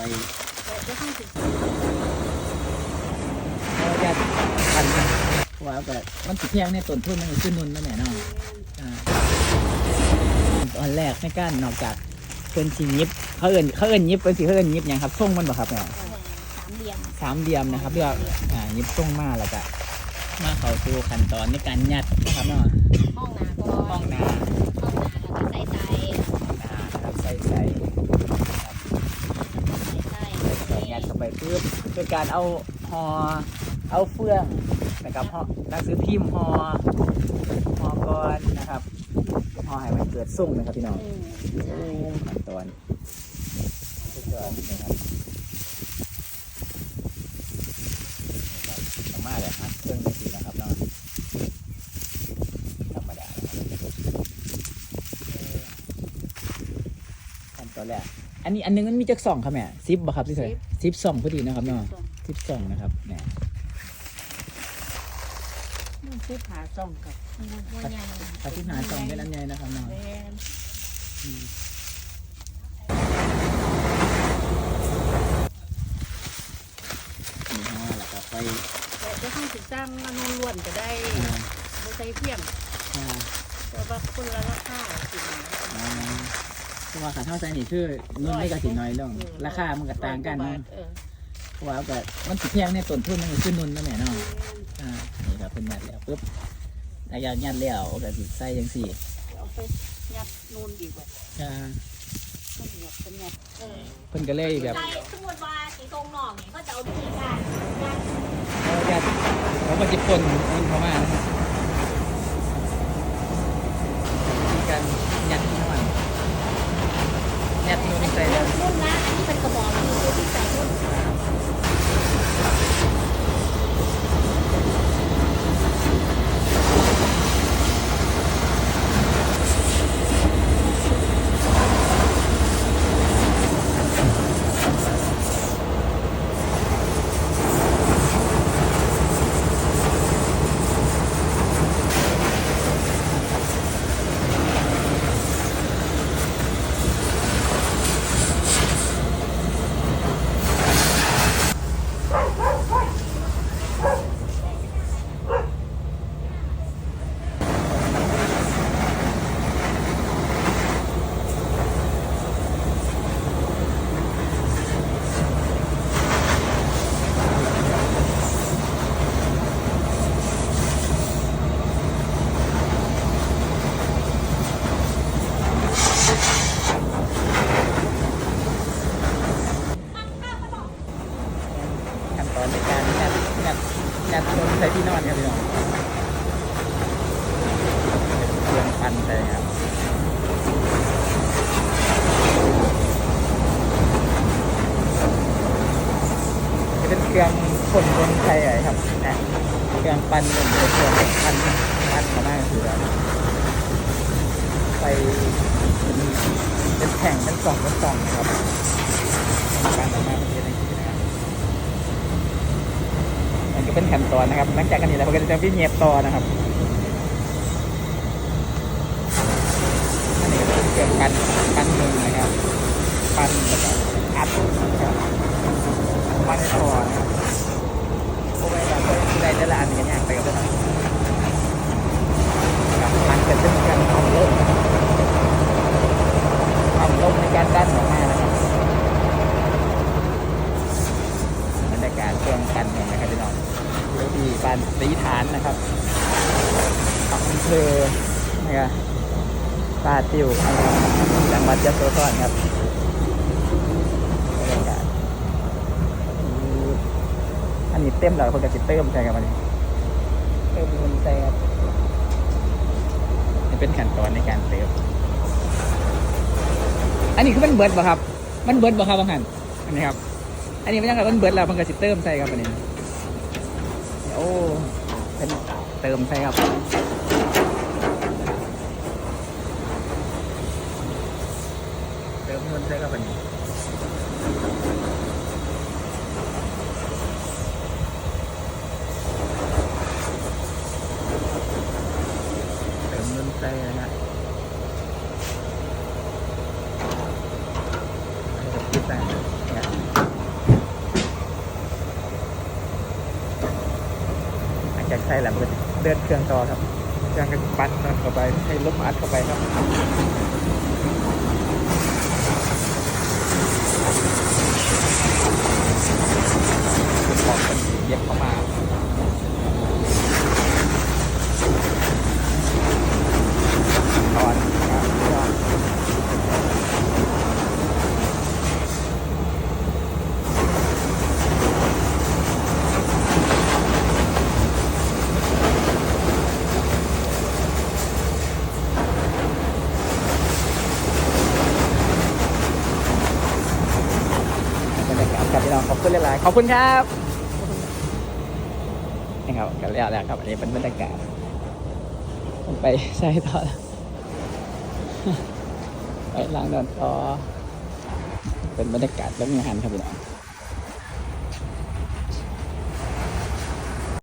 ไปเดี๋ยวต้องสิเราจะพันกันเพราะว่าแบบมันสิแพงในต้นทุนมันก็ขึ้นนุนนั่นแหละเนาะอ่าตอนแรกในการนอกจากเพิ่นสิยิบเขาเอิ้นเขาเอิ้นยิบเพิ่นสิเขาเอิ้นยิบหยังครับส่งมันบ่ครับเนี่ยสามเหลี่ยมสามเหลี่ยมนะครับเรียกว่าอ่ายิบส่งมาแล้วก็มาเข้าสู่ขั้นตอนในการยัดนะครับเนาะห้องนาก็ห้องนาห้องนาแล้วก็ใส่ใส่ห้องนานะครับใส่ใส่ใส่ใส่ ใส่ยัดเข้า ไปปึ๊บคือการเอาหอเอาเฟื่องนะครับหอหนังสือพิมพ์หอหอก่อนนะครับหอให้มันเกิดสุ่งนะครับพี่น้องขั้นตอนสุดยอดนะครับสามารถเลยครับเครื่องดนตรีนะครับเนาะธรรมดานะครับเออขั้นตอนแรก อันนี้อันนึงมันมีจักสองครับแม่ซิปบ่ครับที่ใส่ซิปสองพอดีนะครับเนาะซิปสองนะครับเนี่ยมันคือผาส่องกับมันใหญ่ปฏิหารสองเป็นอันใหญ่นะครับเนาะแม่นนี่ฮะแล้วก็ไปเดี๋ยวต้องสิสร้างมันล้วนจะได้อ่าไม่ใช่เพียงอ่าแต่ว่าคนละราคาสิอ่า เพราะว่าขาเท่าใจนี่คือนุ่นไม่กับสิน้อยลงราคามันก็ต่างกันเนาะเออเพราะว่าแบบมันสิแพงในต้นทุนมันก็ขึ้นนุ่นนั่นแหละเนาะอ่านี่ครับเป็นยัดแล้วปุ๊บหลังจากยัดแล้วก็สิใส่จังสี่เอาไปยัดนูนดีกว่าอ่าต้องยัดเป็นยัดเออเพิ่นก็เลยแบบใจสมมติว่าสีตรงหนองเนี่ยก็จะเอาวิธีการยัดเขายัดเขาก็จะปนมันเข้ามานะครับมีการยัดเข้ามายัดนุ่นใส่แล้ว นุ่นนะอันนี้เป็นกระบอกมันคือที่ใส่นุ่น ขั้นต อนในการยัดยัดยัดนุ่นใส่ที่นอนครับพี่น้องเครื่องปั่นใส่ครับจะเป็นเครื่องขนคนไทยอะไรครับนะเครื่องปั้นเป็นเครื่องปั้นปั้นมาได้คือไปเป็นแข่งเป็นกล่องเป็นกล่องครับปั้นออกมาเป็นย่างนี้ะครับมัน ก็เป็นขั้นตอนนะครับหลังจากกันนี้แล้วก็จะวิ่งเงียบต่อนะครับอันนี้ก็เป็นเครื่องปั้นปั้นหนึ่งนะครับปั้นแล้วก็อัดนะครับปั้นก่อนนะครับโอ้ยแบบได้แต่ละอันกันยากไปกับเพื่อนกับมันเกิดขึ้นการเอาลมเอาลมในการดันออกมานะครับบรรยากาศช่วงกันเนี่ยนะครับพี่น้องดูที่บ้านสีฐา นนะครับอำเภอนะครับตาติวจังหวัดยะโสธรครับบรรยากาศอันนี้เต็มแล้วคนก็จะเติมใช่ครับอันนี้เติมเงินใช่ครับนี่เป็นขั้นตอนในการเติมอันนี้คือมันเบิร์ดป่ะครับ มันเบิร์ดป่ะครับบางหันอันนี้ครับ อันนี้มันยังไงมันเบิร์ดแล้วมันก็จะเติมใช่ครับอันนี้ โอ้ เป็นเติมใช่ครับเติมเงินใช่ครับอันนี้ เติมเงินใส่นะฮะให้กับคิดไปเนี่ย ใช่แหละมันก็เดินเครื่องต่อครับเครื่องก็ปั้นมันเข้าไปให้ลมอัดเข้าไปครับของมันเย็บเข้ามาตอนครับว่าบรรยากาศครับพี่น้อง ขอบคุณหลายๆขอบคุณครับนี่ครับกันแล้วแล้วครับอันนี้เป็นบรรยากาศผมไปใช้ต่อแล้วไปล้างนอนต่อเป็นบรรยากาศแล้วมีอาหารครับพี่น้อง